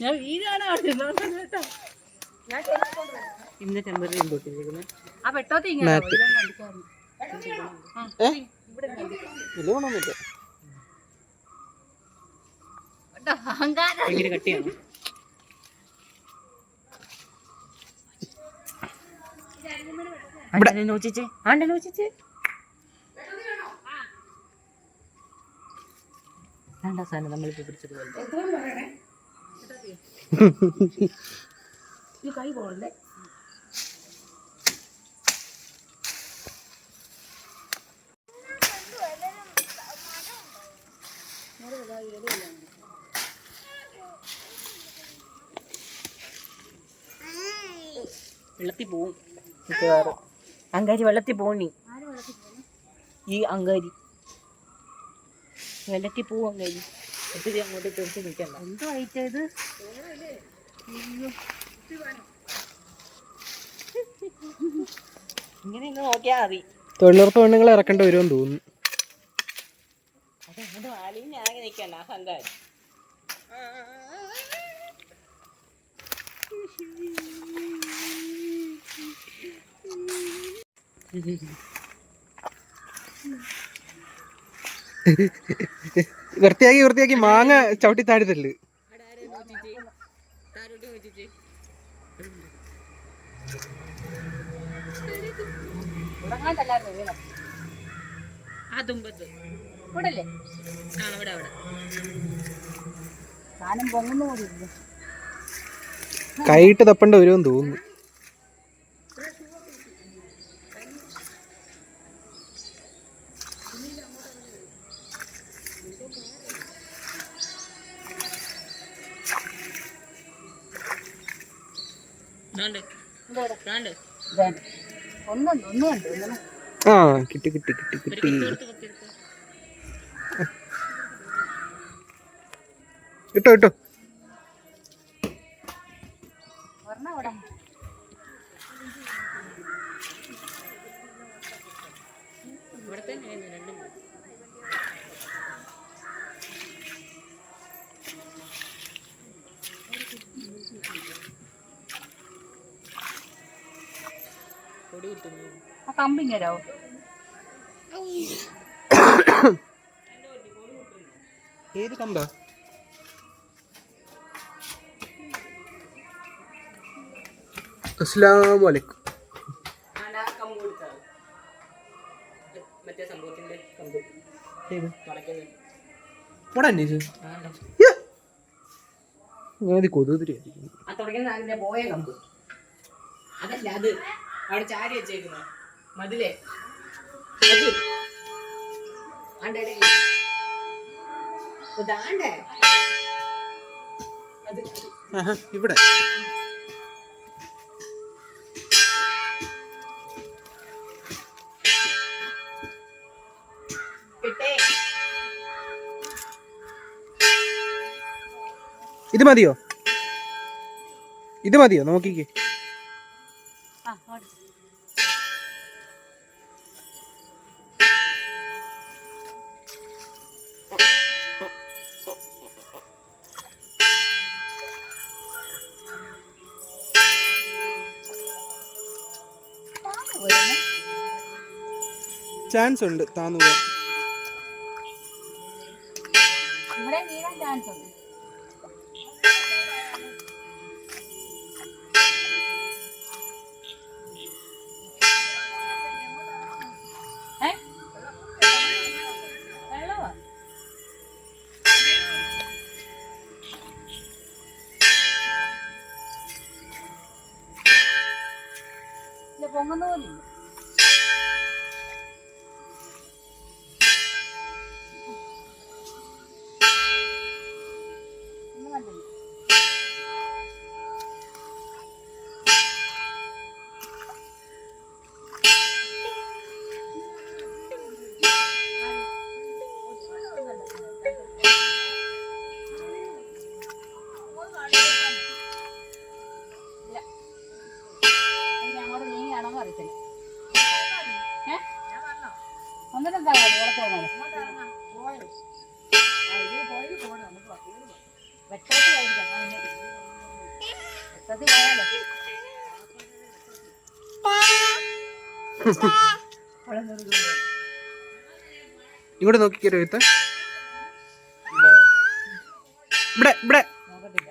ഞാൻ വീടാണ് കേട്ടോ. ഇന്ന് ടെമ്പററി ആ പെട്ടോത്തെ ഇങ്ങനെ നിന്ന് അടിക്കാം. വലിയ ഗുണമൊന്നുമില്ല കേട്ടോ, അഹങ്കാരം ഭയങ്കര കട്ടിയാണ് ഇവിടെ. നോച്ചിച്ചേ ആണ്ടെ നോച്ചിച്ചേ രണ്ടാം സാധനം നമ്മളിപ്പോ പിടിച്ചത് ഈ കൈ പോകണ്ടേ? വെള്ളത്തിൽ പോവും മിക്കവാറും. അങ്കാരി വെള്ളത്തിൽ പോണി ഈ അങ്കാരി വെള്ളത്തിൽ പോവാൻ അങ്കാരി ഒത്തിരി അങ്ങോട്ട് നിൽക്കണ്ട. എന്തോ ഐറ്റം ഇത്? ഇങ്ങനെ ഇന്ന് നോക്കിയാൽ മതി. തൊഴിലുറപ്പ് പെണ്ണുങ്ങളെ ഇറക്കേണ്ടി വരുമെന്ന് തോന്നുന്നു. അത് അങ്ങോട്ട് അലിഞ്ഞാകെ നിൽക്കണ്ട ആ വൃത്തിയാക്കി വൃത്തിയാക്കി. മാങ്ങ ചവിട്ടി താഴ്ത്തൽ ആ തുമ്പത്ത്. ഇവിടെ അല്ലേ ആ അവിടെ അവിടെ. സാധനം പൊങ്ങുന്ന കൈയിട്ട് തപ്പണ്ട വരുമെന്ന് തോന്നുന്നു. ആ കിട്ടി കിട്ടി കിട്ടി കിട്ടി. ഇട്ടോ ഇട്ടോ. ഒരെണ്ണം പൊടി കിട്ടുന്നു. ആ കമ്പിങ്ങരാവോ ഏത് കമ്പാ? അസ്സലാമു അലൈക്കും കമ്പ് കൊടുത്താൽ മറ്റേ സംഭവത്തിന്റെ കമ്പ്. തുടക്കുന്നത് ഇവിടെ അന്വേഷിച്ചു. ഞാൻ കമ്പ്. അതല്ല അത് അവിടെ ചാരി വെച്ചേക്കുന്നു. മതിലേ. ആണ്ടെ. ഇതാണ്ടെ. ഇവിടെ. ഇത് മതിയോ? ഇത് മതിയോ? നോക്കിക്കേ. ചാൻസ് ഉണ്ട് താന്നു നമ്മുടെ വീഴാൻ ചാൻസ് ഉണ്ട് പൊങ്ങുന്ന പോലില്ല. പോയാലോ ഇങ്ങോട്ട് നോക്കിക്കോ ഇത് ഇവിടെ ഇവിടെ. നോക്കത്തില്ല.